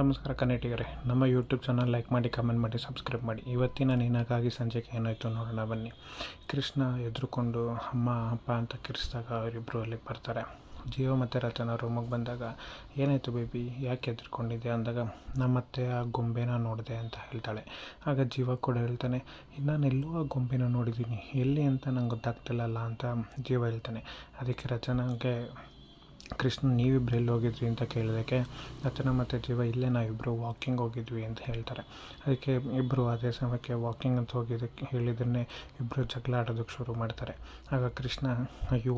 ನಮಸ್ಕಾರ ಕನ್ನಡಿಗರೇ, ನಮ್ಮ ಯೂಟ್ಯೂಬ್ ಚಾನಲ್ ಲೈಕ್ ಮಾಡಿ ಕಮೆಂಟ್ ಮಾಡಿ ಸಬ್ಸ್ಕ್ರೈಬ್ ಮಾಡಿ. ಇವತ್ತಿನ ನಿನಗಾಗಿ ಸಂಜೆಗೆ ಏನಾಯಿತು ನೋಡೋಣ ಬನ್ನಿ. ಕೃಷ್ಣ ಎದುರುಕೊಂಡು ಅಮ್ಮ, ಅಪ್ಪ ಅಂತ ಕಿರಿಸಿದಾಗ ಅವರಿಬ್ಬರು ಅಲ್ಲಿಗೆ ಬರ್ತಾರೆ. ಜೀವ ಮತ್ತು ರಚನಾ ರೂಮಿಗೆ ಬಂದಾಗ, ಏನಾಯಿತು ಬೇಬಿ ಯಾಕೆ ಎದುರ್ಕೊಂಡಿದ್ದೆ ಅಂದಾಗ ನಮ್ಮತ್ತೆ ಆ ಗೊಂಬೆನ ನೋಡಿದೆ ಅಂತ ಹೇಳ್ತಾಳೆ. ಆಗ ಜೀವ ಕೂಡ ಹೇಳ್ತಾನೆ ನಾನು ಎಲ್ಲೋ ಆ ಗೊಂಬೆನ ನೋಡಿದ್ದೀನಿ ಎಲ್ಲಿ ಅಂತ ನಂಗೆ ಗೊತ್ತಾಗ್ತಿಲ್ಲಲ್ಲ ಅಂತ ಜೀವ ಹೇಳ್ತಾನೆ. ಅದಕ್ಕೆ ರಚನಾಗೆ ಕೃಷ್ಣ, ನೀವಿಬ್ರು ಎಲ್ಲಿ ಹೋಗಿದ್ರಿ ಅಂತ ಕೇಳೋದಕ್ಕೆ ರಚನಾ ಮತ್ತು ಜೀವ ಇಲ್ಲೇ ನಾವಿಬ್ಬರು ವಾಕಿಂಗ್ ಹೋಗಿದ್ವಿ ಅಂತ ಹೇಳ್ತಾರೆ. ಅದಕ್ಕೆ ಇಬ್ಬರು ಅದೇ ಸಮಯಕ್ಕೆ ವಾಕಿಂಗ್ ಅಂತ ಹೋಗಿದ್ದಕ್ಕೆ ಹೇಳಿದ್ದನ್ನೇ ಇಬ್ಬರು ಜಗಳ ಆಡೋದಕ್ಕೆ ಶುರು ಮಾಡ್ತಾರೆ. ಆಗ ಕೃಷ್ಣ, ಅಯ್ಯೋ,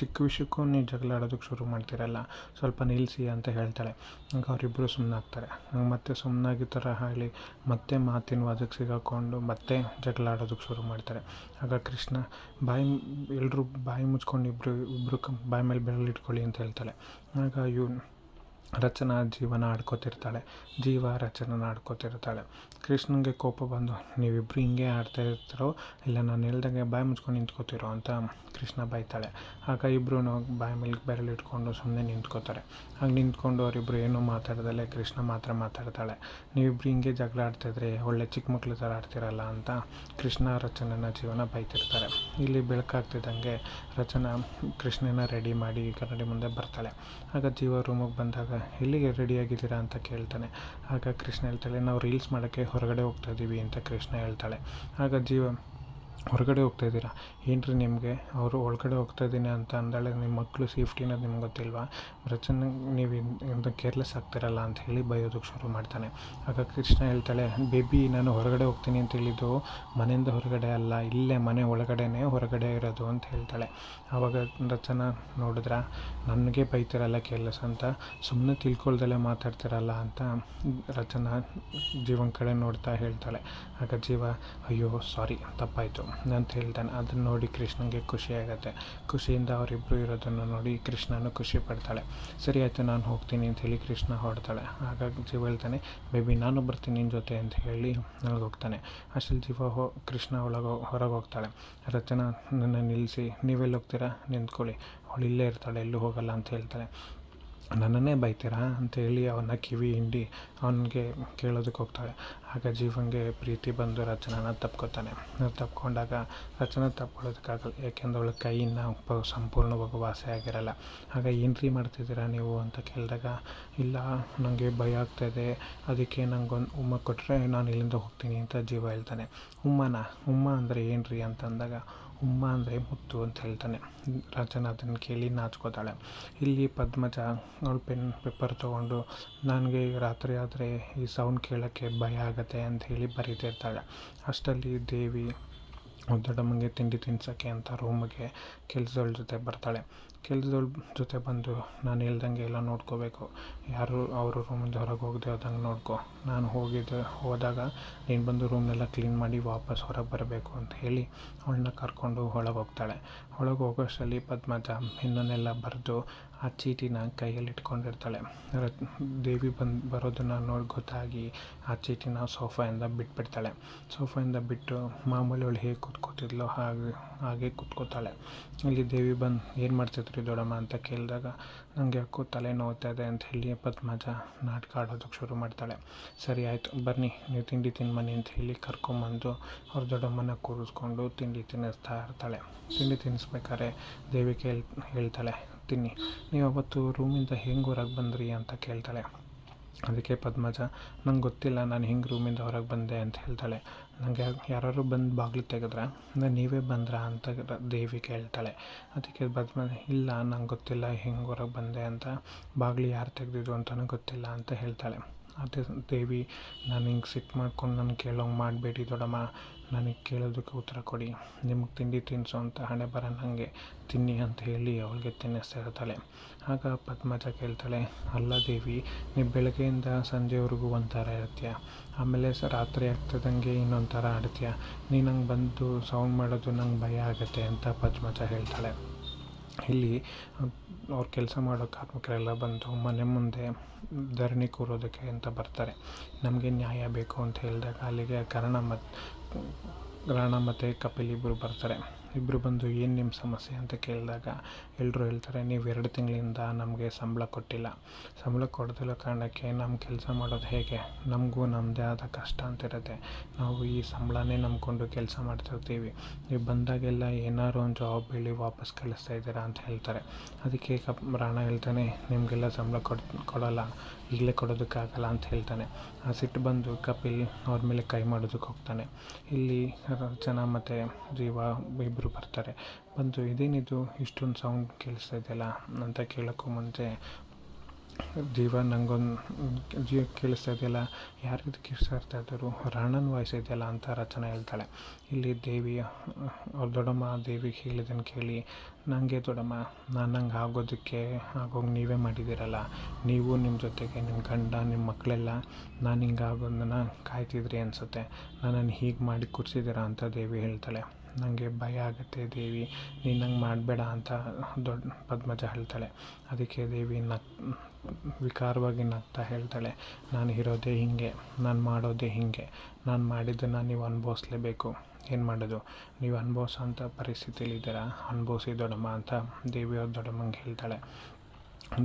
ಚಿಕ್ಕ ವಿಷಯಕ್ಕೂ ನೀವು ಜಗಳ ಆಡೋದಕ್ಕೆ ಶುರು ಮಾಡ್ತೀರಲ್ಲ, ಸ್ವಲ್ಪ ನಿಲ್ಲಿಸಿ ಅಂತ ಹೇಳ್ತಾಳೆ. ಆಗ ಅವರಿಬ್ಬರು ಸುಮ್ಮನಾಗ್ತಾರೆ ಮತ್ತೆ ಸುಮ್ಮನಾಗಿ ಥರ ಹೇಳಿ ಮತ್ತೆ ಮಾತಿನ ವಾದಕ್ಕೆ ಸಿಗಾಕೊಂಡು ಮತ್ತೆ ಜಗಳ ಆಡೋದಕ್ಕೆ ಶುರು ಮಾಡ್ತಾರೆ. ಆಗ ಕೃಷ್ಣ, ಬಾಯಿ ಎಲ್ಲರೂ ಬಾಯಿ ಮುಚ್ಕೊಂಡು ಇಬ್ಬರು ಇಬ್ಬರು ಬಾಯಿ ಮೇಲೆ ಬೆರಳು ಇಟ್ಕೊಳ್ಳಿ ಅಂತ ಹೇಳ್ತಾಳೆ. ಆಗ ಇವನು ರಚನಾ ಜೀವನ ಆಡ್ಕೋತಿರ್ತಾಳೆ, ಜೀವ ರಚನನ ಆಡ್ಕೋತಿರ್ತಾಳೆ. ಕೃಷ್ಣನಿಗೆ ಕೋಪ ಬಂದು ನೀವಿಬ್ಬರು ಹಿಂಗೆ ಆಡ್ತಾ ಇರ್ತಾರೋ? ಇಲ್ಲ, ನಾನು ಹೇಳ್ದಂಗೆ ಬಾಯಿ ಮುಚ್ಕೊಂಡು ನಿಂತ್ಕೋತಿರೋ? ಅಂತ ಕೃಷ್ಣ ಬೈತಾಳೆ. ಆಗ ಇಬ್ಬರು ಬಾಯಿ ಮೇಲೆ ಬೆರಳು ಇಟ್ಕೊಂಡು ಸುಮ್ಮನೆ ನಿಂತ್ಕೋತಾರೆ. ಹಾಗೆ ನಿಂತ್ಕೊಂಡು ಅವರಿಬ್ಬರು ಏನೂ ಮಾತಾಡ್ದಲ್ಲೇ ಕೃಷ್ಣ ಮಾತ್ರ ಮಾತಾಡ್ತಾಳೆ. ನೀವಿಬ್ಬರು ಹಿಂಗೆ ಜಗಳ ಆಡ್ತಾಯಿದ್ರೆ ಒಳ್ಳೆ ಚಿಕ್ಕ ಮಕ್ಕಳು ಥರ ಆಡ್ತಿರಲ್ಲ ಅಂತ ಕೃಷ್ಣ ರಚನನ ಜೀವನ ಬೈತಿರ್ತಾರೆ. ಇಲ್ಲಿ ಬೆಳಕಾಗ್ತಿದ್ದಂಗೆ ರಚನಾ ಕೃಷ್ಣನ ರೆಡಿ ಮಾಡಿ ಕನ್ನಡಿ ಮುಂದೆ ಬರ್ತಾಳೆ. ಆಗ ಜೀವ ರೂಮಿಗೆ ಬಂದಾಗ ಎಲ್ಲಿಗೆ ರೆಡಿಯಾಗಿದ್ದೀರಾ ಅಂತ ಕೇಳ್ತಾನೆ. ಆಗ ಕೃಷ್ಣ ಹೇಳ್ತಾಳೆ, ನಾವು ರೀಲ್ಸ್ ಮಾಡೋಕ್ಕೆ ಹೊರಗಡೆ ಹೋಗ್ತಾ ಇದ್ದೀವಿ ಅಂತ ಕೃಷ್ಣ ಹೇಳ್ತಾಳೆ. ಆಗ ಜೀವ ಹೊರಗಡೆ ಹೋಗ್ತಾ ಇದ್ದೀರಾ? ಏನ್ರಿ ನಿಮಗೆ? ಅವರು ಒಳಗಡೆ ಹೋಗ್ತಾ ಇದ್ದೀನಿ ಅಂತ ಅಂದಾಳೆ ನಿಮ್ಮ ಮಕ್ಕಳು ಸೇಫ್ಟಿ ಅನ್ನೋದು ನಿಮ್ಗೆ ಗೊತ್ತಿಲ್ವಾ? ರಚನ, ನೀವು ಇಂದ ಕೇರ್ಲೆಸ್ ಆಗ್ತಿರಲ್ಲ ಅಂತ ಹೇಳಿ ಬೈಯೋದಕ್ಕೆ ಶುರು ಮಾಡ್ತಾನೆ. ಆಗ ಕೃಷ್ಣ ಹೇಳ್ತಾಳೆ, ಬೇಬಿ, ನಾನು ಹೊರಗಡೆ ಹೋಗ್ತೀನಿ ಅಂತ ಹೇಳಿದ್ದು ಮನೆಯಿಂದ ಹೊರಗಡೆ ಅಲ್ಲ, ಇಲ್ಲೇ ಮನೆ ಒಳಗಡೆನೇ ಹೊರಗಡೆ ಇರೋದು ಅಂತ ಹೇಳ್ತಾಳೆ. ಆವಾಗ ರಚನಾ, ನೋಡಿದ್ರೆ? ನನಗೆ ಬೈತಿರಲ್ಲ ಕೇರ್ಲೆಸ್ ಅಂತ ಸುಮ್ಮನೆ ತಿಳ್ಕೊಳ್ದಲ್ಲೇ ಮಾತಾಡ್ತಿರಲ್ಲ ಅಂತ ರಚನಾ ಜೀವನ ಕಡೆ ನೋಡ್ತಾ ಹೇಳ್ತಾಳೆ. ಆಗ ಜೀವ, ಅಯ್ಯೋ ಸಾರಿ ತಪ್ಪಾಯಿತು. ಅಂತ ಹೇಳ್ತಾನೆ. ಅದನ್ನ ನೋಡಿ ಕೃಷ್ಣನಿಗೆ ಖುಷಿ ಆಗುತ್ತೆ. ಖುಷಿಯಿಂದ ಅವರಿಬ್ಬರು ಇರೋದನ್ನು ನೋಡಿ ಕೃಷ್ಣನು ಖುಷಿ ಪಡ್ತಾಳೆ. ಸರಿ ಆಯಿತು, ನಾನು ಹೋಗ್ತೀನಿ ಅಂತ ಹೇಳಿ ಕೃಷ್ಣ ಹೊಡ್ತಾಳೆ ಹಾಗಾಗಿ ಜೀವ ಹೇಳ್ತಾನೆ, ಬೇಬಿ, ನಾನು ಬರ್ತೀನಿ ನಿನ್ನ ಜೊತೆ ಅಂತ ಹೇಳಿ ನನಗೆ ಹೋಗ್ತಾನೆ ಅಷ್ಟಲ್ಲಿ ಜೀವ ಹೋ, ಕೃಷ್ಣ ಒಳಗೆ ಹೊರಗೆ ಹೋಗ್ತಾಳೆ ರಚನಾ, ನನ್ನ ನಿಲ್ಲಿಸಿ ನೀವೆಲ್ಲಿ ಹೋಗ್ತೀರಾ ನಿಂತ್ಕೊಳ್ಳಿ. ಅವಳು ಇಲ್ಲೇ ಇರ್ತಾಳೆ, ಎಲ್ಲೂ ಹೋಗಲ್ಲ ಅಂತ ಹೇಳ್ತಾಳೆ. ನನ್ನನ್ನೇ ಬೈತೀರಾ ಅಂತೇಳಿ ಅವನ ಕಿವಿ ಹಿಂಡಿ ಅವನಿಗೆ ಕೇಳೋದಕ್ಕೆ ಹೋಗ್ತಾಳೆ. ಆಗ ಜೀವನ್ಗೆ ಪ್ರೀತಿ ಬಂದು ರಚನಾನ ತಪ್ಕೋತಾನೆ. ತಪ್ಕೊಂಡಾಗ ರಚನ ತಪ್ಕೊಳ್ಳೋದಕ್ಕಾಗಲ್ಲ, ಯಾಕೆಂದ್ರೆ ಅವಳ ಕೈಯಿಂದ ಸಂಪೂರ್ಣವಾಗಿ ವಾಸಿ ಆಗಿರಲ್ಲ. ಆಗ ಏನ್ರಿ ಮಾಡ್ತಿದ್ದೀರಾ ನೀವು ಅಂತ ಕೇಳಿದಾಗ, ಇಲ್ಲ ನನಗೆ ಭಯ ಆಗ್ತಾಯಿದೆ, ಅದಕ್ಕೆ ನಂಗೊಂದು ಉಮ್ಮ ಕೊಟ್ಟರೆ ನಾನು ಇಲ್ಲಿಂದ ಹೋಗ್ತೀನಿ ಅಂತ ಜೀವ ಹೇಳ್ತಾನೆ. ಉಮ್ಮನ? ಉಮ್ಮ ಅಂದರೆ ಏನ್ರಿ ಅಂತಂದಾಗ ಉಮ್ಮ ಅಂದರೆ ಮುತ್ತು ಅಂತ ಹೇಳ್ತಾನೆ. ರಚನಾ ಅದನ್ನು ಕೇಳಿ ನಾಚ್ಕೋತಾಳೆ. ಇಲ್ಲಿ ಪದ್ಮಜ ಅವಳು ಪೆನ್, ಪೇಪರ್ ತೊಗೊಂಡು ನನಗೆ ರಾತ್ರಿ ಆದರೆ ಈ ಸೌಂಡ್ ಕೇಳೋಕ್ಕೆ ಭಯ ಆಗುತ್ತೆ ಅಂತ ಹೇಳಿ ಬರೀತಿರ್ತಾಳೆ ಅಷ್ಟರಲ್ಲಿ ದೇವಿ ದೊಡ್ಡಮ್ಮಂಗೆ ತಿಂಡಿ ತಿನ್ಸೋಕ್ಕೆ ಅಂತ ರೂಮಿಗೆ ಕೆಲಸಗಳ ಜೊತೆ ಬರ್ತಾಳೆ. ಕೆಲ್ಸದವ್ಳ ಜೊತೆ ಬಂದು ನಾನು ಇಲ್ದಂಗೆ ಎಲ್ಲ ನೋಡ್ಕೋಬೇಕು. ಯಾರು ಅವರು ರೂಮಿಂದ ಹೊರಗೆ ಹೋಗದೆ ಹೋದಂಗೆ ನೋಡ್ಕೊ. ನಾನು ಹೋಗಿದ್ದೆ ಹೋದಾಗ ನೀನು ಬಂದು ರೂಮ್ನೆಲ್ಲ ಕ್ಲೀನ್ ಮಾಡಿ ವಾಪಸ್ ಹೊರಗೆ ಬರಬೇಕು ಅಂತ ಹೇಳಿ ಅವಳನ್ನ ಕರ್ಕೊಂಡು ಒಳಗೆ ಹೋಗ್ತಾಳೆ. ಒಳಗೆ ಹೋಗೋಷ್ಟರಲ್ಲಿ ಪದ್ಮಜ ಹಿಂದನ್ನೆಲ್ಲ ಬರೆದು ಆ ಚೀಟಿನ ಕೈಯಲ್ಲಿ ಇಟ್ಕೊಂಡಿರ್ತಾಳೆ. ದೇವಿ ಬಂದು, ಬರೋದನ್ನು ನೋಡಿ ಗೊತ್ತಾಗಿ ಆ ಚೀಟಿನ ಸೋಫಾಯಿಂದ ಬಿಟ್ಬಿಡ್ತಾಳೆ. ಸೋಫಾಯಿಂದ ಬಿಟ್ಟು ಮಾಮೂಲಿ ಅವಳು ಹೇಗೆ ಕೂತ್ಕೋತಿದ್ಲೋ ಹಾಗೆ ಹಾಗೆ ಕೂತ್ಕೋತಾಳೆ. ಇಲ್ಲಿ ದೇವಿ ಬಂದು ಏನು ಮಾಡ್ತಿದ್ರಿ? ದೊಡ್ಡಮ್ಮ ಅಂತ ಕೇಳಿದಾಗ ನನಗೆ ಯಾಕೋ ತಲೆ ನೋವ್ತಾ ಇದೆ ಅಂತ ಹೇಳಿ ಪದ್ಮಜ ನಾಟಕ ಆಡೋದಕ್ಕೆ ಶುರು ಮಾಡ್ತಾಳೆ. ಸರಿ ಆಯಿತು ಬನ್ನಿ ನೀವು ತಿಂಡಿ ತಿನ್ಬನ್ನಿ ಅಂತ ಹೇಳಿ ಕರ್ಕೊಂಬಂದು ಅವ್ರ ದೊಡ್ಡಮ್ಮನ ಕೂರಿಸ್ಕೊಂಡು ತಿಂಡಿ ತಿನ್ನಿಸ್ತಾ ಇರ್ತಾಳೆ. ತಿಂಡಿ ತಿನ್ನಿಸ್ಬೇಕಾದ್ರೆ ದೇವಿ ಕೇಳ್, ಹೇಳ್ತಾಳೆ, ತಿನ್ನಿ, ನೀವು ಅವತ್ತು ರೂಮಿಂದ ಹೆಂಗೆ ಹೊರಗೆ ಬಂದ್ರಿ ಅಂತ ಕೇಳ್ತಾಳೆ. ಅದಕ್ಕೆ ಪದ್ಮಜ, ನಂಗೆ ಗೊತ್ತಿಲ್ಲ, ನಾನು ಹಿಂಗೆ ರೂಮಿಂದ ಹೊರಗೆ ಬಂದೆ ಅಂತ ಹೇಳ್ತಾಳೆ. ನನಗೆ ಯಾರಾದ್ರು ಬಂದು ಬಾಗಿಲು ತೆಗೆದ್ರೆ ನೀವೇ ಬಂದ್ರ ಅಂತ ದೇವಿ ಕೇಳ್ತಾಳೆ. ಅದಕ್ಕೆ ಪದ್ಮಜ ಇಲ್ಲ, ನಂಗೆ ಗೊತ್ತಿಲ್ಲ, ಹೆಂಗೆ ಹೊರಗೆ ಬಂದೆ ಅಂತ, ಬಾಗಿಲು ಯಾರು ತೆಗೆದಿದ್ದು ಅಂತಲೂ ಗೊತ್ತಿಲ್ಲ ಅಂತ ಹೇಳ್ತಾಳೆ. ಅದೇ ದೇವಿ, ನಾನು ಹಿಂಗೆ ಸಿಟ್ಟು ಮಾಡ್ಕೊಂಡು ನಾನು ಕೇಳೋಂಗೆ ಮಾಡಬೇಡಿ ದೊಡ್ಡಮ್ಮ ನನಗೆ ಕೇಳೋದಕ್ಕೆ ಉತ್ತರ ಕೊಡಿ. ನಿಮಗೆ ತಿಂಡಿ ತಿನ್ನಿಸು ಅಂತ ಹಣೆ ಬರ ನನಗೆ ತಿನ್ನಿ ಅಂತ ಹೇಳಿ ಅವಳಿಗೆ ತಿನ್ನಿಸ್ತಾ ಇರ್ತಾಳೆ. ಆಗ ಪದ್ಮಜ ಕೇಳ್ತಾಳೆ, ಅಲ್ಲ ದೇವಿ, ನೀವು ಬೆಳಗ್ಗೆಯಿಂದ ಸಂಜೆವರೆಗೂ ಒಂಥರ ಇರ್ತೀಯ? ಆಮೇಲೆ ಸ ರಾತ್ರಿ ಆಗ್ತದಂಗೆ ಇನ್ನೊಂಥರ ಥರ ಆಡ್ತೀಯ? ನೀನು ಹಂಗೆ ಬಂದು ಸೌಂಡ್ ಮಾಡೋದು ನಂಗೆ ಭಯ ಆಗುತ್ತೆ, ಅಂತ ಪದ್ಮಜ ಹೇಳ್ತಾಳೆ. ಇಲ್ಲಿ ಅವ್ರು ಕೆಲಸ ಮಾಡೋ ಕಾರ್ಮಿಕರೆಲ್ಲ ಬಂದು ಮನೆ ಮುಂದೆ ಧರಣಿ ಕೂರೋದಕ್ಕೆ ಅಂತ ಬರ್ತಾರೆ. ನಮಗೆ ನ್ಯಾಯ ಬೇಕು ಅಂತ ಹೇಳಿದಾಗ ಅಲ್ಲಿಗೆ ಕರ್ಣ ಮತ್ತು ರಾಣ ಮತ್ತು ಕಪಿಲ್ ಇಬ್ಬರು ಬರ್ತಾರೆ. ಇಬ್ಬರು ಬಂದು ಏನು ನಿಮ್ಮ ಸಮಸ್ಯೆ ಅಂತ ಕೇಳಿದಾಗ ಎಲ್ಲರೂ ಹೇಳ್ತಾರೆ, ನೀವು ಎರಡು ತಿಂಗಳಿಂದ ನಮಗೆ ಸಂಬಳ ಕೊಟ್ಟಿಲ್ಲ. ಸಂಬಳ ಕೊಡ್ದಿರೋ ಕಾರಣಕ್ಕೆ ನಮ್ಮ ಕೆಲಸ ಮಾಡೋದು ಹೇಗೆ? ನಮಗೂ ನಮ್ಮದೇ ಆದ ಕಷ್ಟ ಅಂತಿರುತ್ತೆ. ನಾವು ಈ ಸಂಬಳನೇ ನಂಬಿಕೊಂಡು ಕೆಲಸ ಮಾಡ್ತಿರ್ತೀವಿ ನೀವು ಬಂದಾಗೆಲ್ಲ ಏನಾದ್ರು ಒಂದು ಜಾಬ್ ಹೇಳಿ ವಾಪಸ್ ಕಳಿಸ್ತಾ ಇದ್ದೀರಾ ಅಂತ ಹೇಳ್ತಾರೆ. ಅದಕ್ಕೆ ಕಪ್ ರಾಣ ಹೇಳ್ತಾನೆ, ನಿಮಗೆಲ್ಲ ಸಂಬಳ ಕೊಡ್, ಕೊಡೋಲ್ಲ, ಈಗಲೇ ಕೊಡೋದಕ್ಕಾಗಲ್ಲ ಅಂತ ಹೇಳ್ತಾನೆ. ಆ ಸಿಟ್ಟು ಬಂದು ಕಪಿಲ್ ಅವ್ರ ಮೇಲೆ ಕೈ ಮಾಡೋದಕ್ಕೆ ಹೋಗ್ತಾನೆ. ಇಲ್ಲಿ ಜನ ಮತ್ತು ಜೀವ ಇಬ್ಬರು ಬರ್ತಾರೆ. ಬಂದು ಇದೇನಿದು? ಇಷ್ಟೊಂದು ಸೌಂಡ್ ಕೇಳಿಸ್ತಾ ಇದೆಯಲ್ಲ ಅಂತ ಕೇಳೋಕ್ಕೂ ಮುಂಚೆ ಜೀವ ನಂಗೊಂದು ಜೀವ ಕೇಳಿಸ್ತಾ ಇದೆಯಲ್ಲ ಯಾರಿದು ಕೇಳಿಸ್ತಾ ಇದ್ದರು? ರಾಣನ ವಾಯ್ಸ್ ಇದೆಯಲ್ಲ ಅಂತ ರಚನೆ ಹೇಳ್ತಾಳೆ. ಇಲ್ಲಿ ದೇವಿ, ಅವ್ರ ದೊಡ್ಡಮ್ಮ ದೇವಿ ಹೇಳಿದ್ದನ್ನು ಕೇಳಿ ನನಗೆ ದೊಡ್ಡಮ್ಮ, ನಾನು ನಂಗೆ ಆಗೋದಕ್ಕೆ, ಆಗೋಗಿ ನೀವೇ ಮಾಡಿದ್ದೀರಲ್ಲ ನೀವು ನಿಮ್ಮ ಜೊತೆಗೆ ನಿಮ್ಮ ಗಂಡ ನಿಮ್ಮ ಮಕ್ಕಳೆಲ್ಲ ನಾನು ಹಿಂಗೆ ಆಗೋದನ್ನ ಕಾಯ್ತಿದ್ರಿ ಅನಿಸುತ್ತೆ. ನನ್ನನ್ನು ಹೀಗೆ ಮಾಡಿ ಕೂರಿಸಿದ್ದೀರಾ? ಅಂತ ದೇವಿ ಹೇಳ್ತಾಳೆ. ನನಗೆ ಭಯ ಆಗುತ್ತೆ ದೇವಿ, ನೀನು ಹಂಗೆ ಮಾಡಬೇಡ ಅಂತ ದೊಡ್ಡ ಪದ್ಮಜ ಹೇಳ್ತಾಳೆ. ಅದಕ್ಕೆ ದೇವಿ ನಕ್, ವಿಕಾರವಾಗಿ ನಗ್ತಾ ಹೇಳ್ತಾಳೆ, ನಾನು ಇರೋದೇ ಹೀಗೆ, ನಾನು ಮಾಡೋದೇ ಹೀಗೆ, ನಾನು ಮಾಡಿದ್ದನ್ನು ನೀವು ಅನುಭವಿಸ್ಲೇಬೇಕು. ಏನು ಮಾಡೋದು? ನೀವು ಅನುಭವಿಸೋಂಥ ಪರಿಸ್ಥಿತಿಲಿದ್ದೀರಾ? ಅನುಭವಿಸಿ ದೊಡ್ಡಮ್ಮ ಅಂತ ದೇವಿಯವ್ರ ದೊಡ್ಡಮ್ಮಂಗೆ ಹೇಳ್ತಾಳೆ.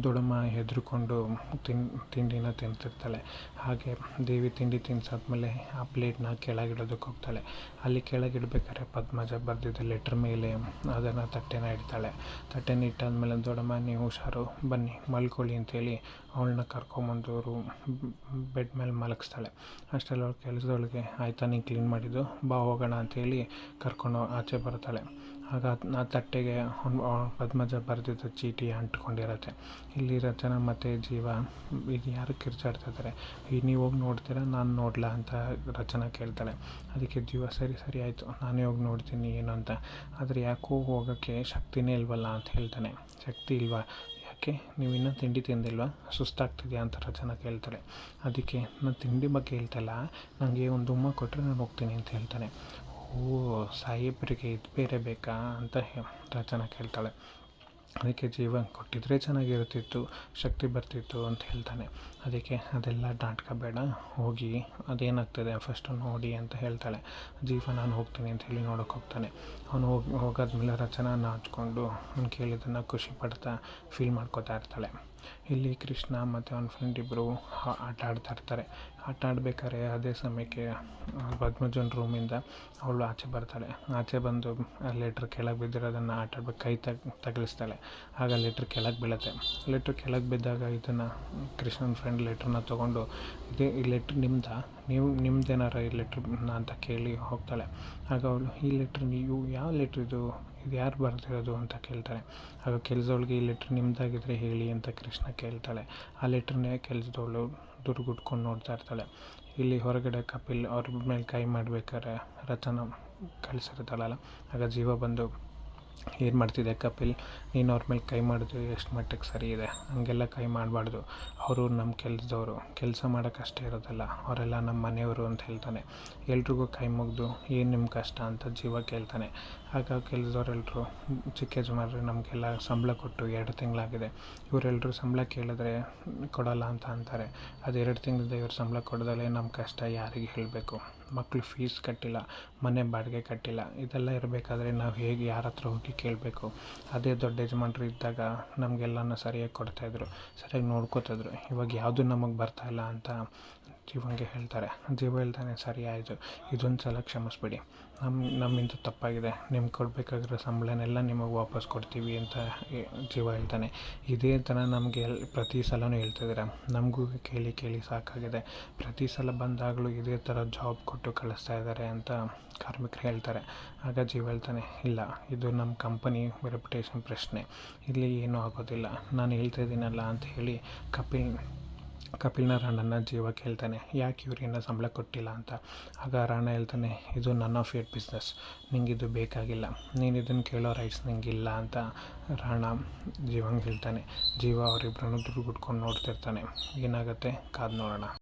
ದೊಡ್ಡಮ್ಮ ಹೆದ್ರಿಕೊಂಡು ತಿನ್, ತಿಂಡಿನ ತಿಂತಿರ್ತಾಳೆ. ಹಾಗೆ ದೇವಿ ತಿಂಡಿ ತಿನ್ಸಾದ್ಮೇಲೆ ಆ ಪ್ಲೇಟ್ನ ಕೆಳಗಿಡೋದಕ್ಕೆ ಹೋಗ್ತಾಳೆ. ಅಲ್ಲಿ ಕೆಳಗಿಡ್ಬೇಕಾದ್ರೆ ಪದ್ಮಜ ಬರೆದಿದ್ದ ಲೆಟ್ರ್ ಮೇಲೆ ಅದನ್ನು ತಟ್ಟೆನ ಇಡ್ತಾಳೆ. ತಟ್ಟೆನ ಇಟ್ಟಾದ್ಮೇಲೆ ದೊಡ್ಡಮ್ಮ ನೀವು ಹುಷಾರು, ಬನ್ನಿ, ಮಲ್ಕೊಳ್ಳಿ ಅಂತೇಳಿ ಅವಳನ್ನ ಕರ್ಕೊಂಬಂದು ಬೆಡ್ ಮೇಲೆ ಮಲಗಿಸ್ತಾಳೆ. ಅಷ್ಟೆಲ್ಲ ಅವ್ಳ ಕೆಲಸದೊಳಗೆ, ಆಯ್ತಾ, ನೀನು ಕ್ಲೀನ್ ಮಾಡಿದ್ದು? ಬಾ, ಹೋಗೋಣ ಅಂತೇಳಿ ಕರ್ಕೊಂಡು ಆಚೆ ಬರ್ತಾಳೆ. ಆಗ ಆ ತಟ್ಟೆಗೆ ಪದ್ಮಜ ಬರೆದಿದ್ದ ಚೀಟಿ ಅಂಟ್ಕೊಂಡಿರುತ್ತೆ. ಇಲ್ಲಿ ರಚನಾ ಮತ್ತು ಜೀವ, ಇದು ಯಾರು ಕಿರ್ಚಾಡ್ತಾ ಇದ್ದಾರೆ ಈಗ ನೀವು ಹೋಗಿ ನೋಡ್ತೀರಾ, ನಾನು ನೋಡಲಾ ಅಂತ ರಚನಾ ಕೇಳ್ತಾಳೆ. ಅದಕ್ಕೆ ಜೀವ, ಸರಿ ಸರಿ ಆಯಿತು, ನಾನೇ ಹೋಗಿ ನೋಡ್ತೀನಿ ಏನು ಅಂತ. ಆದರೆ ಯಾಕೋ ಹೋಗೋಕ್ಕೆ ಶಕ್ತಿನೇ ಇಲ್ವಲ್ಲ ಅಂತ ಹೇಳ್ತಾನೆ. ಶಕ್ತಿ ಇಲ್ವಾ? ಯಾಕೆ? ನೀವು ಇನ್ನೂ ತಿಂಡಿ ತಿಂದಿಲ್ವಾ? ಸುಸ್ತಾಗ್ತಿದೆಯಾ ಅಂತ ರಚನಾ ಕೇಳ್ತಾಳೆ. ಅದಕ್ಕೆ ನಾನು ತಿಂಡಿ ಬಗ್ಗೆ ಹೇಳ್ತಲ್ಲ ನನಗೆ ಒಂದು ಉಮ್ಮ ಕೊಟ್ಟರೆ ನಾನು ಹೋಗ್ತೀನಿ ಅಂತ ಹೇಳ್ತಾನೆ. ಓ, ಸಾಹೇಬರಿಗೆ ಇದು ಬೇರೆ ಬೇಕಾ ಅಂತ ರಚನಾ ಕೇಳ್ತಾಳೆ. ಅದಕ್ಕೆ ಜೀವ ಕೊಟ್ಟಿದ್ದರೆ ಚೆನ್ನಾಗಿರ್ತಿತ್ತು ಶಕ್ತಿ ಬರ್ತಿತ್ತು ಅಂತ ಹೇಳ್ತಾನೆ. ಅದಕ್ಕೆ ಅದೆಲ್ಲ ನಾಟಕ ಹೋಗಿ, ಅದೇನಾಗ್ತದೆ ಫಸ್ಟು ನೋಡಿ ಅಂತ ಹೇಳ್ತಾಳೆ. ಜೀವ, ನಾನು ಹೋಗ್ತೀನಿ ಅಂತ ಹೇಳಿ ನೋಡೋಕೆ ಹೋಗ್ತಾನೆ. ಅವನು ಹೋಗಿ ಹೋಗಾದ್ಮೇಲೆ ರಚನಾ ಹಚ್ಕೊಂಡು ಅವ್ನು ಕೇಳಿದ್ದನ್ನು ಖುಷಿ ಪಡ್ತಾ ಫೀಲ್ ಮಾಡ್ಕೋತಾ ಇರ್ತಾಳೆ. ಇಲ್ಲಿ ಕೃಷ್ಣ ಮತ್ತು ಅವನ ಫ್ರೆಂಡ್ ಇಬ್ಬರು ಆಟ ಆಡ್ತಾ ಇರ್ತಾರೆ. ಆಟ ಆಡ್ಬೇಕಾದ್ರೆ ಅದೇ ಸಮಯಕ್ಕೆ ಪದ್ಮಜನ್ ರೂಮಿಂದ ಅವಳು ಆಚೆ ಬರ್ತಾಳೆ. ಆಚೆ ಬಂದು ಲೆಟ್ರ್ ಕೆಳಗೆ ಬಿದ್ದಿರೋದನ್ನು ಆಟ ಆಡ್ಬೇಕು, ಕೈ ತಗ್ ತಗಲಿಸ್ತಾಳೆ ಆಗ ಲೆಟ್ರ್ ಕೆಳಗೆ ಬೀಳುತ್ತೆ. ಲೆಟ್ರ್ ಕೆಳಗೆ ಬಿದ್ದಾಗ ಇದನ್ನು ಕೃಷ್ಣನ ಫ್ರೆಂಡ್ ಲೆಟ್ರನ್ನ ತೊಗೊಂಡು, ಇದೇ ಈ ಲೆಟ್ರ್ ನಿಮ್ದಾ? ನೀವು ನಿಮ್ದೇನಾರ ಈ ಲೆಟ್ರ್ ಅಂತ ಕೇಳಿ ಹೋಗ್ತಾಳೆ. ಆಗ ಅವಳು, ಈ ಲೆಟ್ರ್ ನೀವು ಯಾವ ಲೆಟ್ರ್ ಇದು? ಇದು ಯಾರು ಬರೆದಿರೋದು ಅಂತ ಕೇಳ್ತಾಳೆ. ಆಗ ಕೆಲಸವಳಿಗೆ ಈ ಲೆಟ್ರ್ ನಿಮ್ಮದಾಗಿದ್ರೆ ಹೇಳಿ ಅಂತ ಕೃಷ್ಣ ಕೇಳ್ತಾಳೆ. ಆ ಲೆಟ್ರನ್ನೇ ಕೆಲಸದವಳು ದುರ್ಗುಟ್ಕೊಂಡು ನೋಡ್ತಾ ಇರ್ತಾಳೆ. ಇಲ್ಲಿ ಹೊರಗಡೆ ಕಪಿಲ್ ಅವ್ರ ಮೇಲೆ ಕೈ ಮಾಡ್ಬೇಕಾದ್ರೆ ರಚನಾ ಕಳಿಸಿರ್ತಾಳಲ್ಲ. ಆಗ ಜೀವ ಬಂದು ಏನು ಮಾಡ್ತಿದ್ದೆ ಕಪಿಲ್? ನೀನು ಅವ್ರ ಮೇಲೆ ಕೈ ಮಾಡಿದ್ದು ಎಷ್ಟು ಮಟ್ಟಕ್ಕೆ ಸರಿ ಇದೆ? ಹಂಗೆಲ್ಲ ಕೈ ಮಾಡಬಾರ್ದು. ಅವರು ನಮ್ಮ ಕೆಲಸದವರು. ಕೆಲಸ ಮಾಡೋಕೆ ಅಷ್ಟೇ ಇರೋದಲ್ಲ. ಅವರೆಲ್ಲ ನಮ್ಮ ಮನೆಯವರು ಅಂತ ಹೇಳ್ತಾನೆ. ಎಲ್ರಿಗೂ ಕೈ ಮುಗಿದು ಏನು ನಿಮ್ಮ ಕಷ್ಟ ಅಂತ ಜೀವ ಕೇಳ್ತಾನೆ. ಆಗ ಕೆಲಸದವ್ರೆಲ್ಲರೂ ಚಿಕ್ಕ ಯಜಮಾನ್ರು ನಮಗೆಲ್ಲ ಸಂಬಳ ಕೊಟ್ಟು ಎರಡು ತಿಂಗಳಾಗಿದೆ. ಇವರೆಲ್ಲರೂ ಸಂಬಳ ಕೇಳಿದ್ರೆ ಕೊಡೋಲ್ಲ ಅಂತ ಅಂತಾರೆ. ಅದು ಎರಡು ತಿಂಗಳಿಂದ ಇವ್ರು ಸಂಬಳ ಕೊಡೋದಲ್ಲೇ ನಮ್ಮ ಕಷ್ಟ ಯಾರಿಗೆ ಹೇಳಬೇಕು? ಮಕ್ಳು ಫೀಸ್ ಕಟ್ಟಿಲ್ಲ, ಮನೆ ಬಾಡಿಗೆ ಕಟ್ಟಿಲ್ಲ, ಇದೆಲ್ಲ ಇರಬೇಕಾದ್ರೆ ನಾವು ಹೇಗೆ ಯಾರ ಹತ್ರ ಹೋಗಿ ಕೇಳಬೇಕು? ಅದೇ ದೊಡ್ಡ ಯಜಮಾನರು ಇದ್ದಾಗ ನಮಗೆಲ್ಲನೂ ಸರಿಯಾಗಿ ಕೊಡ್ತಾಯಿದ್ರು ಸರಿಯಾಗಿ ನೋಡ್ಕೋತಿದ್ರು ಇವಾಗ ಯಾವುದೂ ನಮಗೆ ಬರ್ತಾಯಿಲ್ಲ ಅಂತ ಜೀವಂಗೆ ಹೇಳ್ತಾರೆ. ಜೀವ ಹೇಳ್ತಾನೆ ಸರಿ ಆಯಿತು. ಇದೊಂದು ಸಲ ಕ್ಷಮಿಸ್ಬಿಡಿ. ನಮ್ಮ ನಮ್ಮಿಂದ ತಪ್ಪಾಗಿದೆ. ನಿಮ್ಗೆ ಕೊಡಬೇಕಾಗಿರೋ ಸಂಬಳನೆಲ್ಲ ನಿಮಗೆ ವಾಪಸ್ ಕೊಡ್ತೀವಿ ಅಂತ ಜೀವ ಹೇಳ್ತಾನೆ. ಇದೇ ಥರ ನಮಗೆ ಪ್ರತಿ ಸಲವೂ ಹೇಳ್ತಿದ್ದೀರ ನಮಗೂ ಕೇಳಿ ಕೇಳಿ ಸಾಕಾಗಿದೆ. ಪ್ರತಿ ಸಲ ಬಂದಾಗಲೂ ಇದೇ ಥರ ಜಾಬ್ ಕೊಟ್ಟು ಕಳಿಸ್ತಾ ಇದ್ದಾರೆ ಅಂತ ಕಾರ್ಮಿಕರು ಹೇಳ್ತಾರೆ. ಆಗ ಜೀವ ಹೇಳ್ತಾನೆ, ಇಲ್ಲ, ಇದು ನಮ್ಮ ಕಂಪನಿ ರೆಪ್ಯುಟೇಷನ್ ಪ್ರಶ್ನೆ. ಇಲ್ಲಿ ಏನೂ ಆಗೋದಿಲ್ಲ. ನಾನು ಹೇಳ್ತಾ ಇದ್ದೀನಲ್ಲ ಅಂತ ಹೇಳಿ ಕಪಿಲ್ ಕಪಿಲ್ನ ರಾಣನ ಜೀವ ಕೇಳ್ತಾನೆ, ಯಾಕೆ ಇವ್ರಿಗೆ ಸಂಬಳ ಕೊಟ್ಟಿಲ್ಲ ಅಂತ? ಆಗ ರಾಣ ಹೇಳ್ತಾನೆ, ಇದು ನನ್ ಆಫ್ ಯರ್ ಬಿಸ್ನೆಸ್ ಇದು ಬೇಕಾಗಿಲ್ಲ. ನೀನು ಇದನ್ನು ಕೇಳೋ ರೈಟ್ಸ್ ನಿಂಗಿಲ್ಲ ಅಂತ ರಾಣ ಜೀವಂಗೆ ಹೇಳ್ತಾನೆ. ಜೀವ ಅವರಿಬ್ಬರನ್ನು ದುಡ್ಡು ನೋಡ್ತಿರ್ತಾನೆ. ಏನಾಗುತ್ತೆ ಕಾದು ನೋಡೋಣ.